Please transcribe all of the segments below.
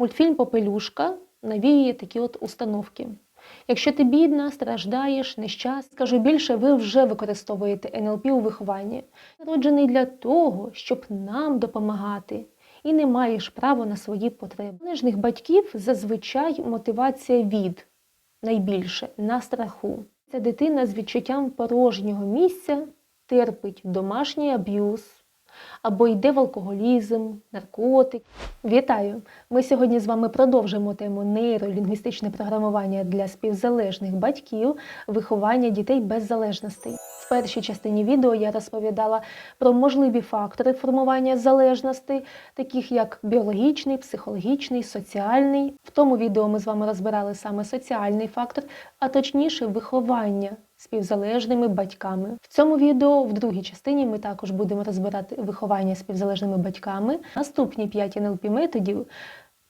Мультфільм Попелюшка навіює такі от установки. Якщо ти бідна, страждаєш, нещасна, скажу більше, ви вже використовуєте НЛП у вихованні. Народжений для того, щоб нам допомагати, і не маєш права на свої потреби. У Нежних батьків зазвичай мотивація від найбільше на страху. Ця дитина з відчуттям порожнього місця терпить домашній аб'юз або йде в алкоголізм, наркотик. Вітаю! Ми сьогодні з вами продовжимо тему нейролінгвістичне програмування для співзалежних батьків, виховання дітей без залежностей. Першій частині відео я розповідала про можливі фактори формування залежностей, таких як біологічний, психологічний, соціальний. В тому відео ми з вами розбирали саме соціальний фактор, а точніше виховання співзалежними батьками. В цьому відео, в другій частині, ми також будемо розбирати виховання співзалежними батьками. Наступні 5 НЛП методів,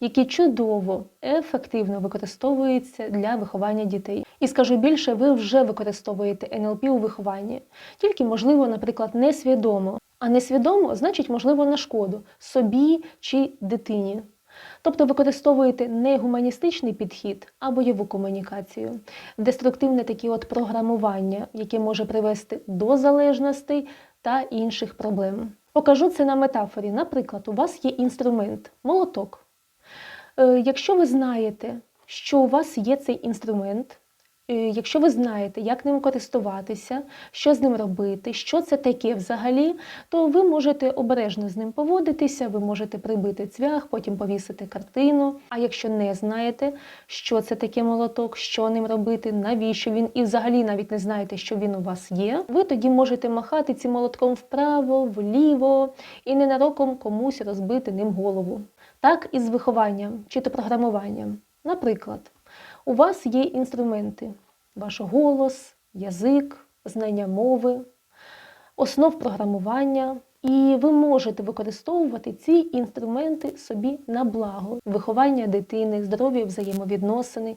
які чудово, ефективно використовуються для виховання дітей. І скажу більше, ви вже використовуєте НЛП у вихованні, тільки, можливо, наприклад, несвідомо. А несвідомо значить, можливо, на шкоду собі чи дитині. Тобто використовуєте не гуманістичний підхід, а бойову комунікацію, деструктивне таке от програмування, яке може привести до залежностей та інших проблем. Покажу це на метафорі. Наприклад, у вас є інструмент молоток. Е, Якщо ви знаєте, що у вас є цей інструмент, е, якщо ви знаєте, як ним користуватися, що з ним робити, що це таке взагалі, то ви можете обережно з ним поводитися, ви можете прибити цвях, потім повісити картину. А якщо не знаєте, що це таке молоток, що ним робити, навіщо він, і взагалі навіть не знаєте, що він у вас є, ви тоді можете махати цим молотком вправо, вліво і ненароком комусь розбити ним голову. Так і з вихованням чи то програмуванням. Наприклад, у вас є інструменти: ваш голос, язик, знання мови, основ програмування, і ви можете використовувати ці інструменти собі на благо виховання дитини, здоров'я взаємовідносини.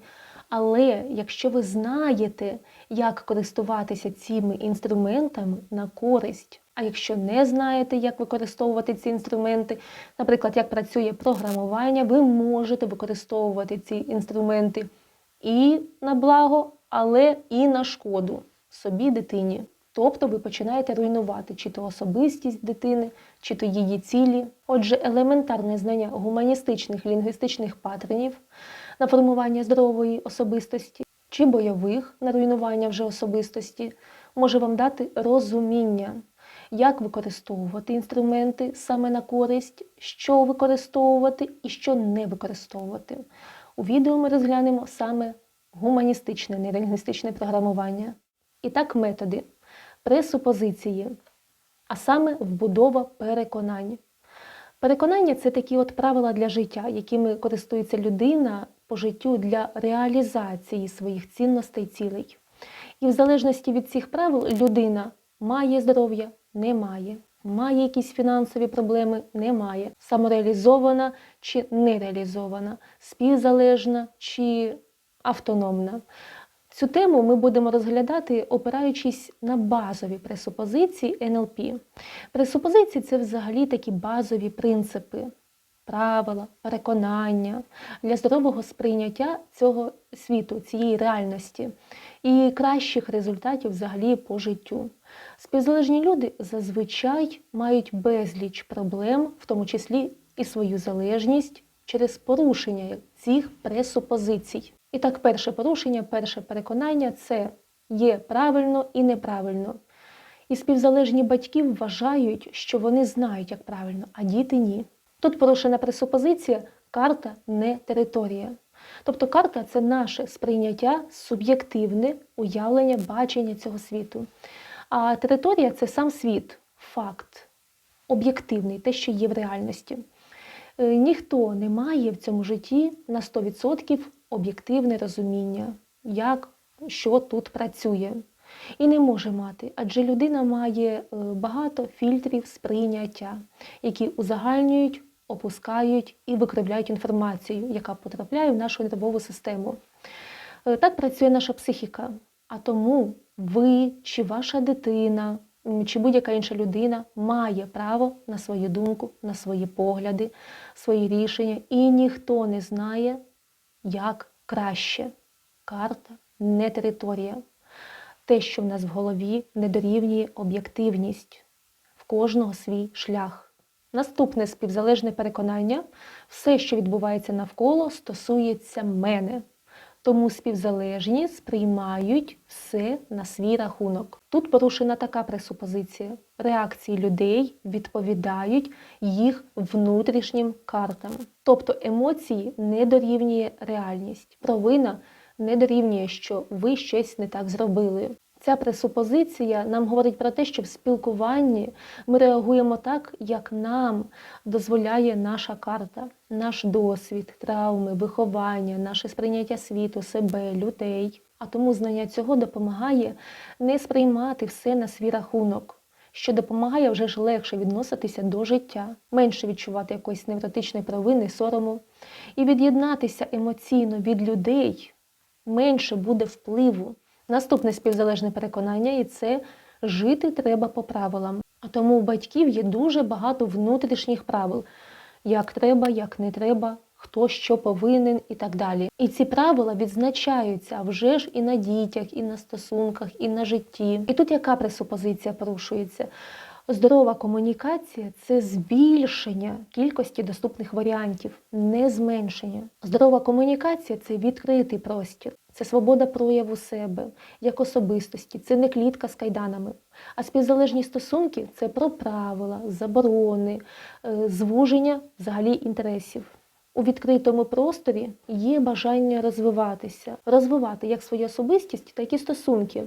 Але якщо ви знаєте, як користуватися цими інструментами на користь, а якщо не знаєте, як використовувати ці інструменти, наприклад, як працює програмування, ви можете використовувати ці інструменти і на благо, але і на шкоду собі дитині. Тобто ви починаєте руйнувати чи то особистість дитини, чи то її цілі. Отже, елементарне знання гуманістичних лінгвістичних паттернів на формування здорової особистості чи бойових на руйнування вже особистості може вам дати розуміння, як використовувати інструменти саме на користь, що використовувати і що не використовувати. У відео ми розглянемо саме гуманістичне нейролінгвістичне програмування. І так, методи пресупозиції, а саме вбудова переконань. Переконання це такі от правила для життя, якими користується людина по життю для реалізації своїх цінностей цілей. І в залежності від цих правил людина має здоров'я, не має, має якісь фінансові проблеми, Немає. самореалізована чи нереалізована, співзалежна чи автономна. Цю тему ми будемо розглядати, опираючись на базові пресупозиції НЛП. Пресупозиції це взагалі такі базові принципи, правила, переконання для здорового сприйняття цього світу, цієї реальності і кращих результатів взагалі по життю. Співзалежні люди зазвичай мають безліч проблем, в тому числі і свою залежність через порушення цих пресупозицій. І так, перше порушення, перше переконання це є правильно і неправильно. І співзалежні батьки вважають, що вони знають, як правильно, а діти ні. Тут порушена пресупозиція карта не територія. Тобто карта це наше сприйняття, суб'єктивне уявлення, бачення цього світу. А територія це сам світ, факт, об'єктивний, те, що є в реальності. Е, Ніхто не має в цьому житті на 100% об'єктивне розуміння, як що тут працює. І не може мати, адже людина має е, багато фільтрів сприйняття, які узагальнюють, опускають і викривляють інформацію, яка потрапляє в нашу нервову систему. Е, Так працює наша психіка. А тому ви чи ваша дитина чи будь-яка інша людина має право на свою думку, на свої погляди, свої рішення, і ніхто не знає, як краще. Карта не територія. Те, що в нас в голові, не дорівнює об'єктивність. В кожного свій шлях. Наступне співзалежне переконання: все, що відбувається навколо, стосується мене. Тому співзалежні сприймають все на свій рахунок. Тут порушена така пресупозиція. Реакції людей відповідають їх внутрішнім картам. Тобто емоції не дорівнює реальність. Провина не дорівнює, що ви щось не так зробили. Ця пресупозиція нам говорить про те, що в спілкуванні ми реагуємо так, як нам дозволяє наша карта, наш досвід, травми, виховання, наше сприйняття світу, себе, людей. А тому знання цього допомагає не сприймати все на свій рахунок, що допомагає вже ж легше відноситися до життя, менше відчувати якоїсь невротичної провини, сорому, і від'єднатися емоційно від людей менше буде впливу. Наступне співзалежне переконання і це жити треба по правилам. А тому у батьків є дуже багато внутрішніх правил, як треба, як не треба, хто що повинен і так далі. І ці правила відзначаються вже ж і на дітях, і на стосунках, і на житті. І тут яка пресупозиція порушується? Здорова комунікація це збільшення кількості доступних варіантів, не зменшення. Здорова комунікація це відкритий простір, це свобода прояву себе як особистості, це не клітка з кайданами. А співзалежні стосунки це про правила, заборони, е, звуження взагалі інтересів. У відкритому просторі є бажання розвиватися, розвивати як свою особистість, так і стосунки.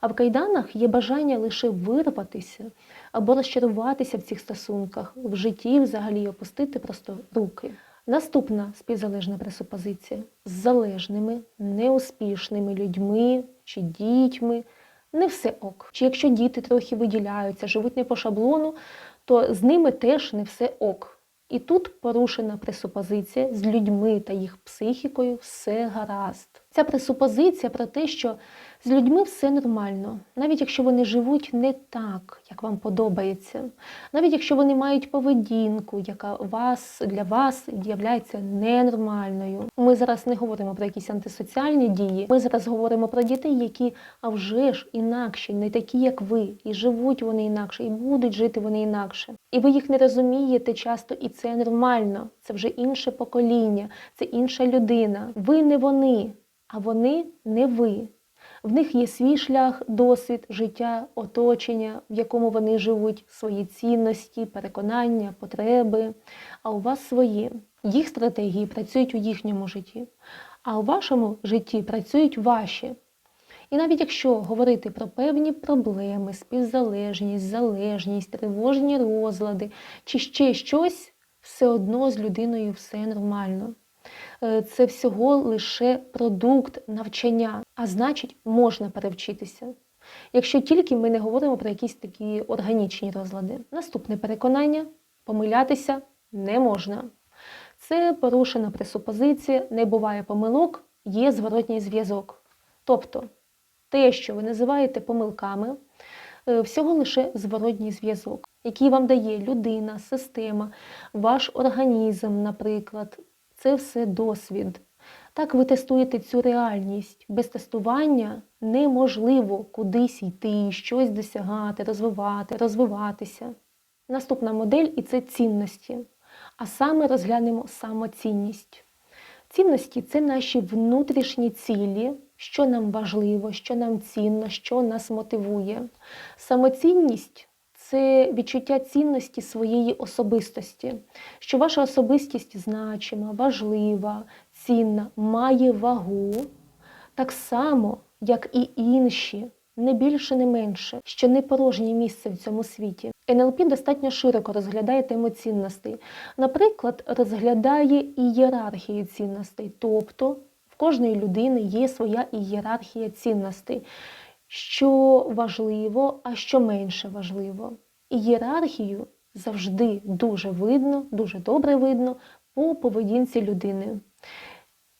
А в кайданах є бажання лише вирватися або розчаруватися в цих стосунках, в житті взагалі опустити просто руки. Наступна співзалежна пресупозиція з залежними, неуспішними людьми чи дітьми не все ок. Чи якщо діти трохи виділяються, живуть не по шаблону, то з ними теж не все ок. І тут порушена пресупозиція з людьми та їх психікою все гаразд. Ця пресупозиція про те, що з людьми все нормально, навіть якщо вони живуть не так, як вам подобається, навіть якщо вони мають поведінку, яка вас для вас являється ненормальною. Ми зараз не говоримо про якісь антисоціальні дії. Ми зараз говоримо про дітей, які а вже ж інакші, не такі, як ви, і живуть вони інакше, і будуть жити вони інакше. І ви їх не розумієте часто, і це нормально. Це вже інше покоління, це інша людина. Ви не вони, а вони не ви. В них є свій шлях, досвід, життя, оточення, в якому вони живуть, свої цінності, переконання, потреби. А у вас свої. Їх стратегії працюють у їхньому житті, а у вашому житті працюють ваші. І навіть якщо говорити про певні проблеми, співзалежність, залежність, тривожні розлади чи ще щось, все одно з людиною все нормально. Е, Це всього лише продукт навчання, а значить, можна перевчитися. Якщо тільки ми не говоримо про якісь такі органічні розлади. Наступне переконання помилятися не можна. Це порушена пресупозиція, не буває помилок, є зворотній зв'язок. Тобто те, що ви називаєте помилками, е, всього лише зворотній зв'язок, який вам дає людина, система, ваш організм, наприклад, це все досвід. Так ви тестуєте цю реальність. Без тестування неможливо кудись йти, щось досягати, розвивати, розвиватися. Наступна модель і це цінності. А саме розглянемо самоцінність. Цінності це наші внутрішні цілі, що нам важливо, що нам цінно, що нас мотивує. Самоцінність це відчуття цінності своєї особистості, що ваша особистість значима, важлива, цінна, має вагу, так само, як і інші, не більше, не менше, що не порожнє місце в цьому світі. НЛП достатньо широко розглядає тему цінностей. Наприклад, розглядає ієрархію цінностей, тобто в кожної людини є своя ієрархія цінностей, що важливо, а що менше важливо. Ієрархію завжди дуже видно, дуже добре видно по поведінці людини.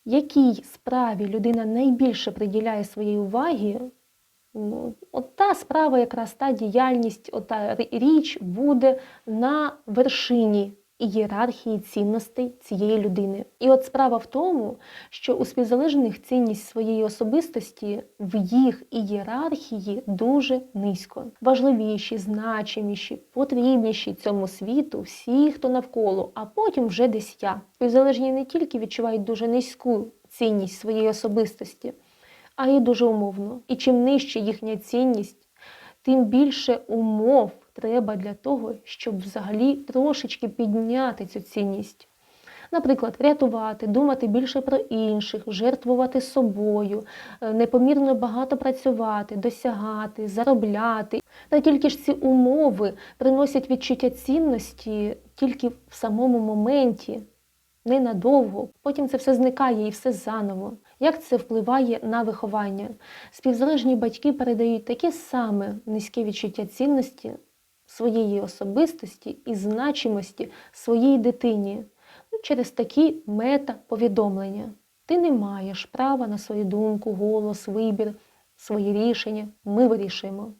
Якій справі людина найбільше приділяє своєї уваги, Ну, от та справа, якраз та діяльність, от та річ буде на вершині ієрархії цінностей цієї людини. І от справа в тому, що у співзалежних цінність своєї особистості в їх ієрархії дуже низько. Важливіші, значиміші, потрібніші цьому світу всі, хто навколо, а потім вже десь я. Співзалежні не тільки відчувають дуже низьку цінність своєї особистості, а й дуже умовно. І чим нижче їхня цінність, тим більше умов треба для того, щоб взагалі трошечки підняти цю цінність. Наприклад, рятувати, думати більше про інших, жертвувати собою, е, непомірно багато працювати, досягати, заробляти. Та тільки ж ці умови приносять відчуття цінності тільки в самому моменті, ненадовго. Потім це все зникає і все заново. Як це впливає на виховання? Співзалежні батьки передають таке саме низьке відчуття цінності своєї особистості і значимості своїй дитині ну, через такі мета-повідомлення. Ти не маєш права на свою думку, голос, вибір, свої рішення. Ми вирішуємо.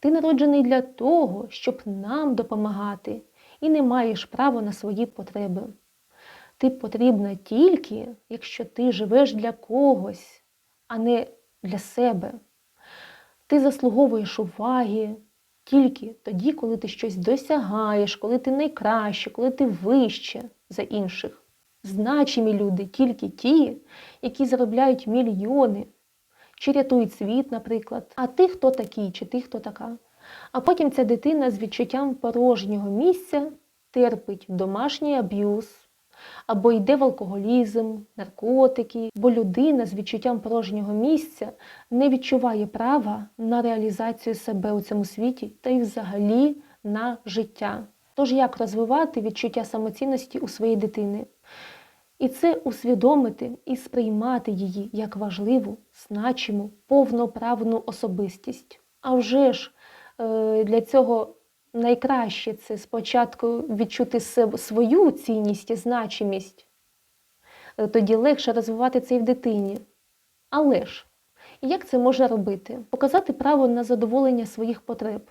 Ти народжений для того, щоб нам допомагати, і не маєш права на свої потреби. Ти потрібна тільки, якщо ти живеш для когось, а не для себе. Ти заслуговуєш уваги тільки тоді, коли ти щось досягаєш, коли ти найкраще, коли ти вище за інших. Значимі люди тільки ті, які заробляють мільйони, чи рятують світ, наприклад. А ти хто такий, чи ти хто така. А потім ця дитина з відчуттям порожнього місця терпить домашній аб'юз, або йде в алкоголізм, наркотики, бо людина з відчуттям порожнього місця не відчуває права на реалізацію себе у цьому світі та й взагалі на життя. Тож як розвивати відчуття самоцінності у своєї дитини? І це усвідомити і сприймати її як важливу, значиму, повноправну особистість. А вже ж е, для цього найкраще це спочатку відчути свою цінність і значимість, Е, тоді легше розвивати це і в дитині. Але ж, як це можна робити? Показати право на задоволення своїх потреб,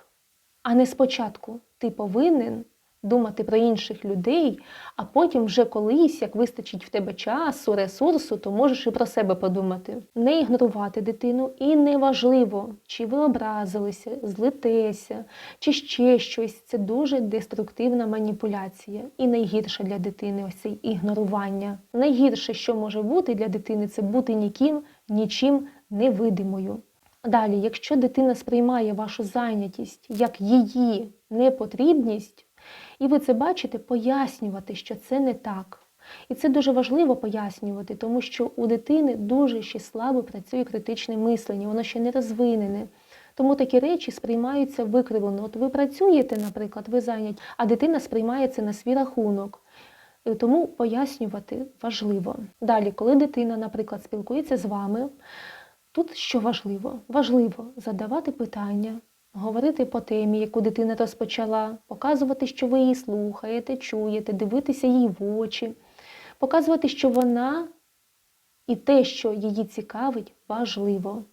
а не спочатку ти повинен думати про інших людей, а потім вже колись, як вистачить в тебе часу, ресурсу, то можеш і про себе подумати. Не ігнорувати дитину, і неважливо, чи ви образилися, злитеся, чи ще щось. Це дуже деструктивна маніпуляція. І найгірше для дитини ось це ігнорування. Найгірше, що може бути для дитини, це бути ніким, нічим невидимою. Далі, якщо дитина сприймає вашу зайнятість як її непотрібність, і ви це бачите, пояснювати, що це не так. І це дуже важливо пояснювати, тому що у дитини дуже ще слабо працює критичне мислення, воно ще не розвинене. Тому такі речі сприймаються викривлено. От ви працюєте, наприклад, ви зайняті, а дитина сприймає це на свій рахунок. Е, Тому пояснювати важливо. Далі, коли дитина, наприклад, спілкується з вами, тут що важливо? Важливо задавати питання, говорити по темі, яку дитина розпочала, показувати, що ви її слухаєте, чуєте, дивитися їй в очі, показувати, що вона і те, що її цікавить, важливо.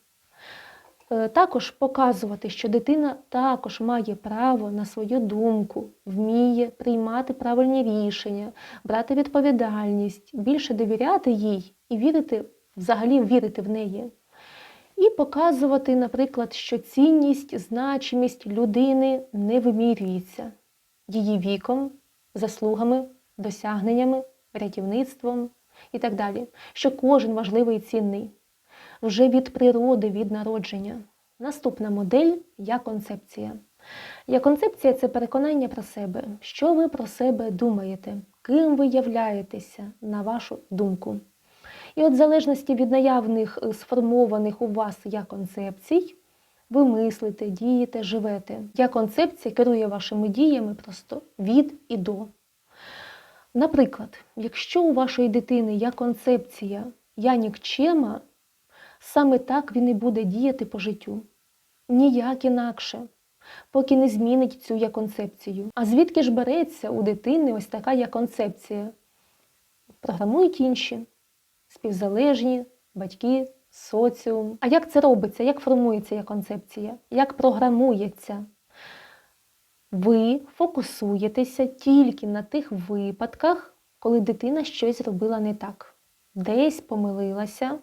Е, Також показувати, що дитина також має право на свою думку, вміє приймати правильні рішення, брати відповідальність, більше довіряти їй і вірити, взагалі вірити в неї. І показувати, наприклад, що цінність, значимість людини не вимірюється її віком, заслугами, досягненнями, рятівництвом і так далі, що кожен важливий і цінний вже від природи, від народження. Наступна модель я концепція. Я концепція це переконання про себе, що ви про себе думаєте, ким ви являєтеся на вашу думку. І от в залежності від наявних е, сформованих у вас я концепцій, ви мислите, дієте, живете. Я концепція керує вашими діями просто від і до. Наприклад, якщо у вашої дитини є концепція я нікчема, саме так він і буде діяти по життю. Ніяк інакше, поки не змінить цю я концепцію. А звідки ж береться у дитини ось така я концепція? Програмують інші, співзалежні, батьки, соціум. А як це робиться? Як формується концепція? Як програмується? Ви фокусуєтеся тільки на тих випадках, коли дитина щось зробила не так. Десь помилилася,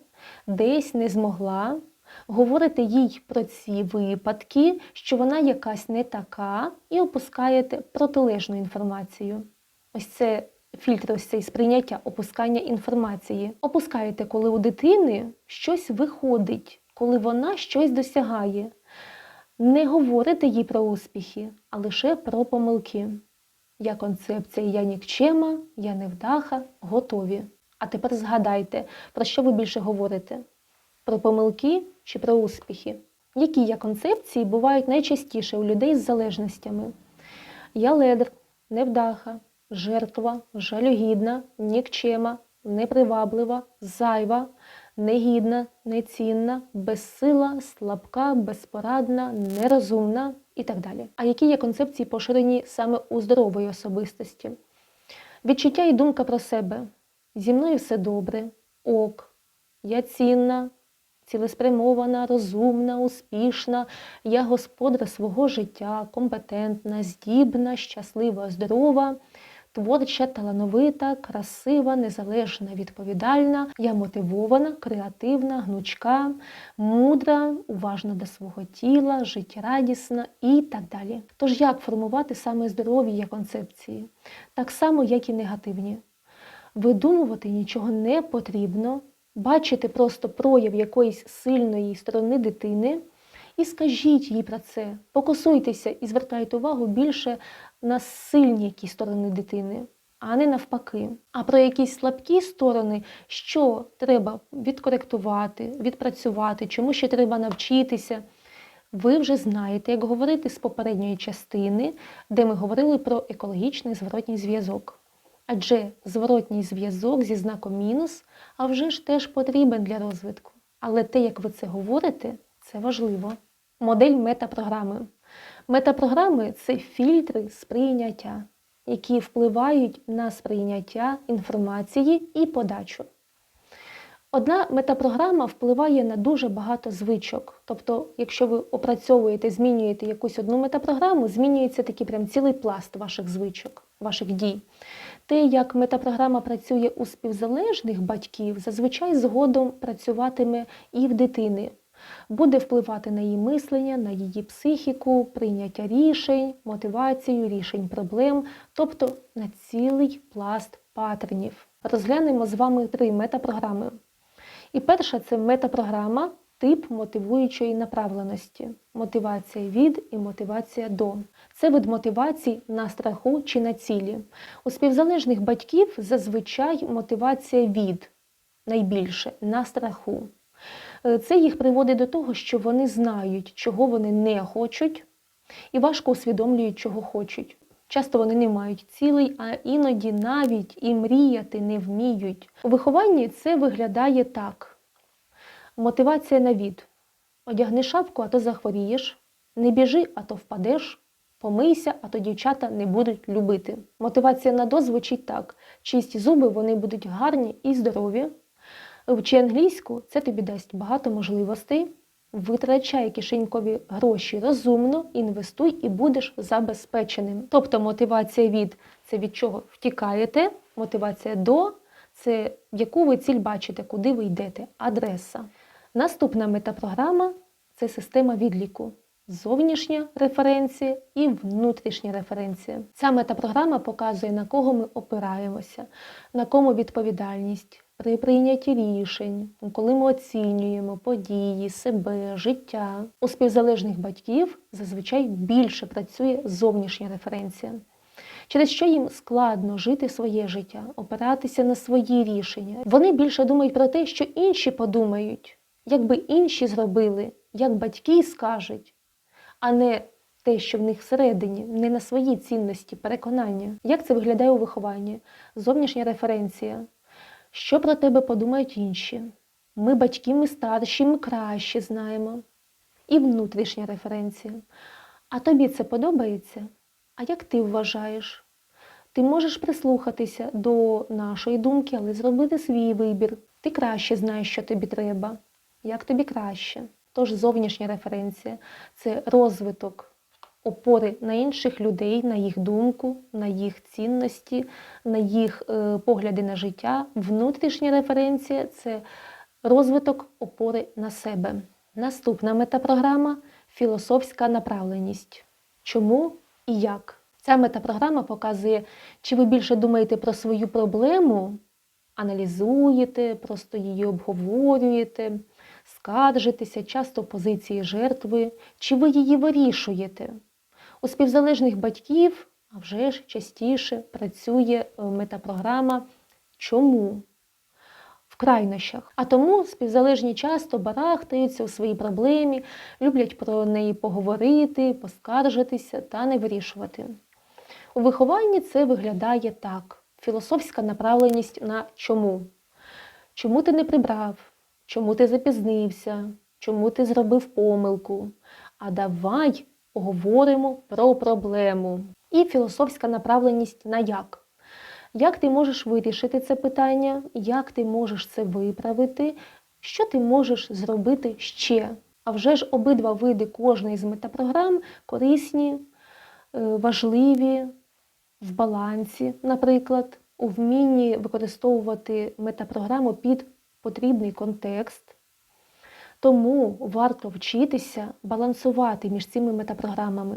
десь не змогла. Говорите їй про ці випадки, що вона якась не така, і опускаєте протилежну інформацію. Ось це фільтр, ось цей сприйняття, опускання інформації. Опускаєте, коли у дитини щось виходить, коли вона щось досягає. Не говорите їй про успіхи, а лише про помилки. Я концепція, я нікчема, я невдаха, готові. А тепер згадайте, про що ви більше говорите? Про помилки чи про успіхи? Які я концепції бувають найчастіше у людей з залежностями? Я ледер, невдаха, жертва, жалюгідна, нікчема, неприваблива, зайва, негідна, нецінна, безсила, слабка, безпорадна, нерозумна і так далі. А які є концепції поширені саме у здорової особистості? Відчуття і думка про себе. Зі мною все добре, ок, я цінна, цілеспрямована, розумна, успішна, я господар свого життя, компетентна, здібна, щаслива, здорова, творча, талановита, красива, незалежна, відповідальна, я мотивована, креативна, гнучка, мудра, уважна до свого тіла, життєрадісна і так далі. Тож як формувати саме здорові концепції? Так само, як і негативні. Видумувати нічого не потрібно, бачити просто прояв якоїсь сильної сторони дитини і скажіть їй про це. Фокусуйтеся і звертайте увагу більше на сильні якісь сторони дитини, а не навпаки. А про якісь слабкі сторони, що треба відкоректувати, відпрацювати, чому ще треба навчитися. Ви вже знаєте, як говорити з попередньої частини, де ми говорили про екологічний зворотній зв'язок. Адже зворотній зв'язок зі знаком мінус, а вже ж теж потрібен для розвитку. Але те, як ви це говорите, це важливо. Модель метапрограми. Метапрограми це фільтри сприйняття, які впливають на сприйняття інформації і подачу. Одна метапрограма впливає на дуже багато звичок. Тобто, якщо ви опрацьовуєте, змінюєте якусь одну метапрограму, змінюється такий прям цілий пласт ваших звичок, ваших дій. Те, як метапрограма працює у співзалежних батьків, зазвичай згодом працюватиме і в дитини. Буде впливати на її мислення, на її психіку, прийняття рішень, мотивацію, рішень проблем, тобто на цілий пласт паттернів. Розглянемо з вами три метапрограми. І перша це метапрограма тип мотивуючої направленості. Мотивація від і мотивація до. Це вид мотивацій на страху чи на цілі. У співзалежних батьків зазвичай мотивація від найбільше на страху. Е, Це їх приводить до того, що вони знають, чого вони не хочуть, і важко усвідомлюють, чого хочуть. Часто вони не мають цілей, а іноді навіть і мріяти не вміють. У вихованні це виглядає так: мотивація на від. Одягни шапку, а то захворієш, не біжи, а то впадеш, помийся, а то дівчата не будуть любити. Мотивація на до звучить так: чисті зуби, вони будуть гарні і здорові. Вчи англійську, це тобі дасть багато можливостей. Витрачай кишенькові гроші розумно, інвестуй і будеш забезпеченим. Тобто мотивація від це від чого втікаєте, мотивація до це яку ви ціль бачите, куди ви йдете, адреса. Наступна метапрограма це система відліку. Зовнішня референція і внутрішня референція. Ця метапрограма показує, на кого ми опираємося, на кому відповідальність при прийнятті рішень, коли ми оцінюємо події, себе, життя. У співзалежних батьків зазвичай більше працює зовнішня референція, через що їм складно жити своє життя, опиратися на свої рішення. Вони більше думають про те, що інші подумають, як би інші зробили, як батьки скажуть, а не те, що в них всередині, не на свої цінності, переконання. Як це виглядає у вихованні? Зовнішня референція. Що про тебе подумають інші? Ми батьки, ми старші, ми краще знаємо. І внутрішня референція. А тобі це подобається? А як ти вважаєш? Ти можеш прислухатися до нашої думки, але зробити свій вибір. Ти краще знаєш, що тобі треба. як тобі краще. Тож зовнішня референція це розвиток опори на інших людей, на їх думку, на їх цінності, на їх е, погляди на життя. Внутрішня референція це розвиток опори на себе. Наступна метапрограма філософська направленість. Чому і як? Ця метапрограма показує, чи ви більше думаєте про свою проблему, аналізуєте, просто її обговорюєте, скаржитеся, часто позиції жертви, чи ви її вирішуєте. У співзалежних батьків, а вже ж частіше працює е, метапрограма Чому? В крайнощах. А тому співзалежні часто барахтаються у своїй проблемі, люблять про неї поговорити, поскаржитися та не вирішувати. У вихованні це виглядає так: філософська направленість на чому. Чому ти не прибрав? Чому ти запізнився? Чому ти зробив помилку? А давай поговоримо про проблему. І філософська направленість на як. Як ти можеш вирішити це питання, як ти можеш це виправити, що ти можеш зробити ще? А вже ж обидва види кожної з метапрограм корисні, е, важливі, в балансі, наприклад, у вмінні використовувати метапрограму під потрібний контекст. Тому варто вчитися балансувати між цими метапрограмами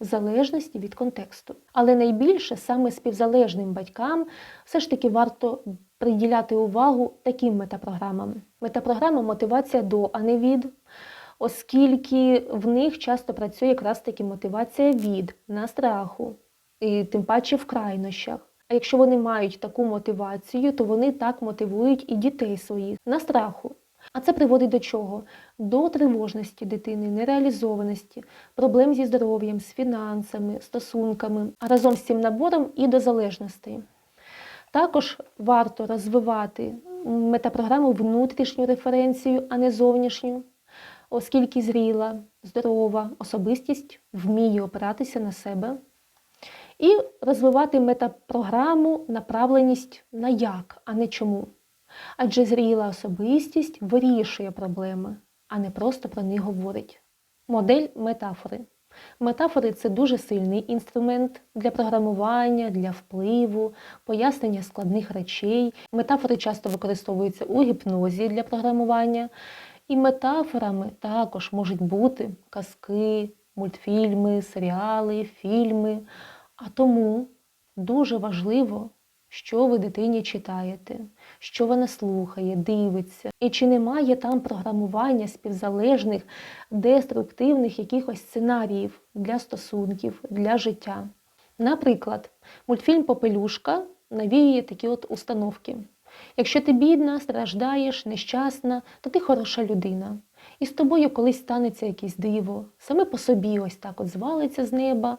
в залежності від контексту. Але найбільше саме співзалежним батькам все ж таки варто приділяти увагу таким метапрограмам. Метапрограма мотивація до, а не від, оскільки в них часто працює якраз таки мотивація від на страху, і тим паче в крайнощах. А якщо вони мають таку мотивацію, то вони так мотивують і дітей своїх на страху. А це приводить до чого? До тривожності дитини, нереалізованості, проблем зі здоров'ям, з фінансами, стосунками, а разом з цим набором і до залежностей. Також варто розвивати метапрограму внутрішню референцію, а не зовнішню, оскільки зріла, здорова особистість вміє опиратися на себе. І розвивати метапрограму направленість на як, а не чому. Адже зріла особистість вирішує проблеми, а не просто про них говорить. Модель метафори. Метафори це дуже сильний інструмент для програмування, для впливу, пояснення складних речей. Метафори часто використовуються у гіпнозі для програмування. І метафорами також можуть бути казки, мультфільми, серіали, фільми. А тому дуже важливо, що ви дитині читаєте, що вона слухає, дивиться, і чи немає там програмування співзалежних, деструктивних якихось сценаріїв для стосунків, для життя. Наприклад, мультфільм Попелюшка навіює такі от установки. Якщо ти бідна, страждаєш, нещасна, то ти хороша людина. І з тобою колись станеться якесь диво, саме по собі ось так от звалиться з неба,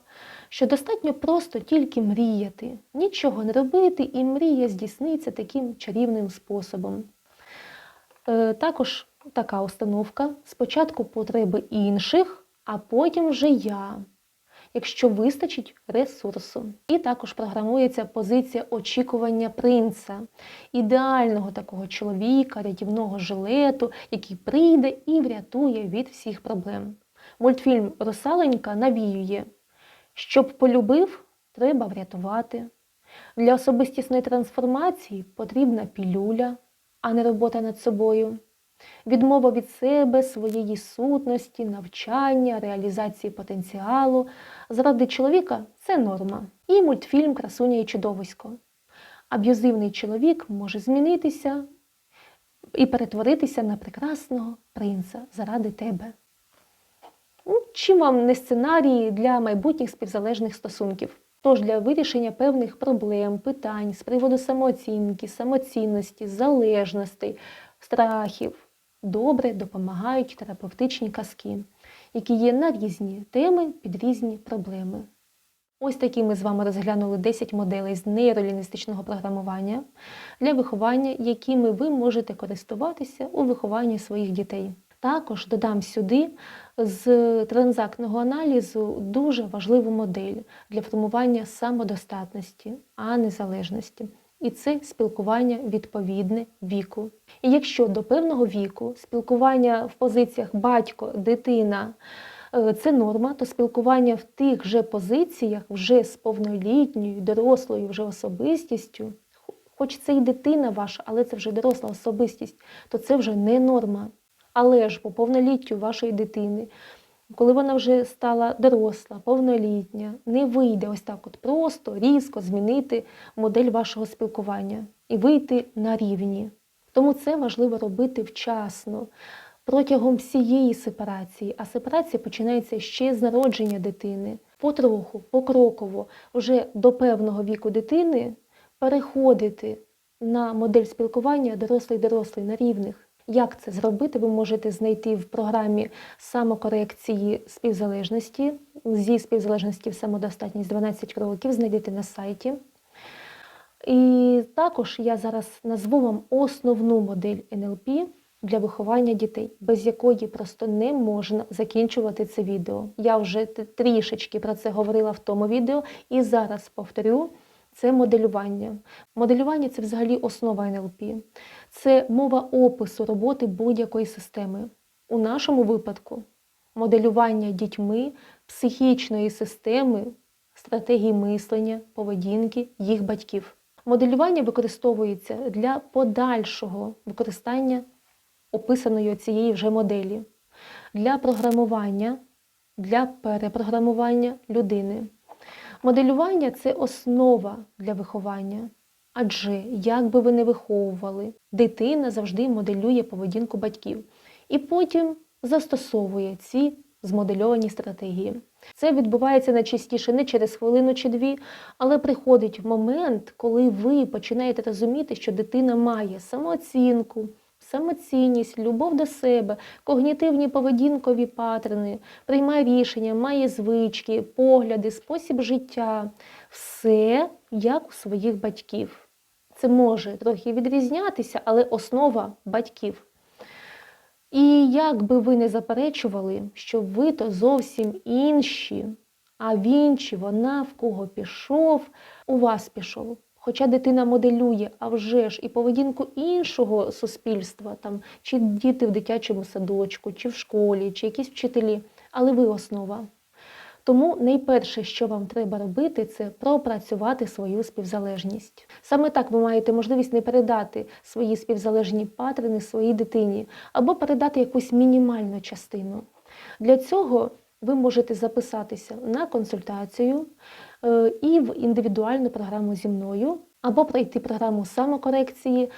що достатньо просто тільки мріяти, нічого не робити, і мрія здійсниться таким чарівним способом. Е, також така установка: спочатку потреби інших, а потім вже я якщо вистачить ресурсу. І також програмується позиція очікування принца, ідеального такого чоловіка, рятівного жилету, який прийде і врятує від всіх проблем. Мультфільм Русаленька навіює, щоб полюбив, треба врятувати. Для особистісної трансформації потрібна пілюля, а не робота над собою відмова від себе, своєї сутності, навчання, реалізації потенціалу. Заради чоловіка це норма. І мультфільм Красуня і чудовисько. Аб'юзивний чоловік може змінитися і перетворитися на прекрасного принца заради тебе. Ну, чим вам не сценарії для майбутніх співзалежних стосунків? Тож для вирішення певних проблем, питань з приводу самооцінки, самоцінності, залежностей, страхів, добре допомагають терапевтичні казки, які є на різні теми під різні проблеми. Ось такі ми з вами розглянули 10 моделей з нейролінгвістичного програмування для виховання, якими ви можете користуватися у вихованні своїх дітей. Також додам сюди з транзактного аналізу дуже важливу модель для формування самодостатності, а не залежності. І це спілкування відповідне віку. І якщо до певного віку спілкування в позиціях батько, дитина е, це норма, то спілкування в тих же позиціях вже з повнолітньою, дорослою вже особистістю, хоч це і дитина ваша, але це вже доросла особистість, то це вже не норма. Але ж по повноліттю вашої дитини, коли вона вже стала доросла, повнолітня, не вийде ось так от просто, різко змінити модель вашого спілкування і вийти на рівні. Тому це важливо робити вчасно, протягом всієї сепарації. А сепарація починається ще з народження дитини. Потроху, покроково, вже до певного віку дитини переходити на модель спілкування дорослий-дорослий на рівних. Як це зробити, ви можете знайти в програмі самокорекції співзалежності. Зі співзалежності в самодостатність 12 кроків знайдете на сайті. І також я зараз назву вам основну модель НЛП для виховання дітей, без якої просто не можна закінчувати це відео. Я вже трішечки про це говорила в тому відео, і зараз повторю. Це моделювання. Моделювання це взагалі основа НЛП. Це мова опису роботи будь-якої системи. У нашому випадку моделювання дітьми психічної системи, стратегії мислення, поведінки їх батьків. Моделювання використовується для подальшого використання описаної цієї вже моделі, для програмування, для перепрограмування людини. Моделювання це основа для виховання. Адже як би ви не виховували, дитина завжди моделює поведінку батьків і потім застосовує ці змодельовані стратегії. Це відбувається найчастіше не через хвилину чи дві, але приходить момент, коли ви починаєте розуміти, що дитина має самооцінку, самоцінність, любов до себе, когнітивні поведінкові паттерни, приймає рішення, має звички, погляди, спосіб життя. Все як у своїх батьків. Це може трохи відрізнятися, але основа батьків. І як би ви не заперечували, що ви то зовсім інші, а він чи вона в кого пішов, у вас пішов. Хоча дитина моделює, а вже ж і поведінку іншого суспільства, там, чи діти в дитячому садочку, чи в школі, чи якісь вчителі, але ви основа. Тому найперше, що вам треба робити, це пропрацювати свою співзалежність. Саме так ви маєте можливість не передати свої співзалежні паттерни своїй дитині або передати якусь мінімальну частину. Для цього ви можете записатися на консультацію е, і в індивідуальну програму зі мною, або пройти програму самокорекції.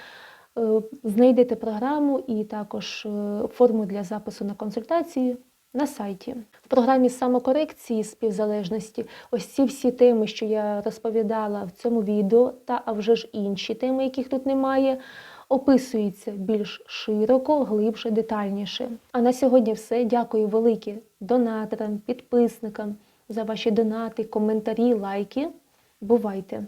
Е, Знайдете програму і також е, форму для запису на консультації на сайті. В програмі самокорекції співзалежності ось ці всі теми, що я розповідала в цьому відео, та а вже ж інші теми, яких тут немає, описуються більш широко, глибше, детальніше. А на сьогодні все. Дякую великі донаторам, підписникам за ваші донати, коментарі, лайки. Бувайте!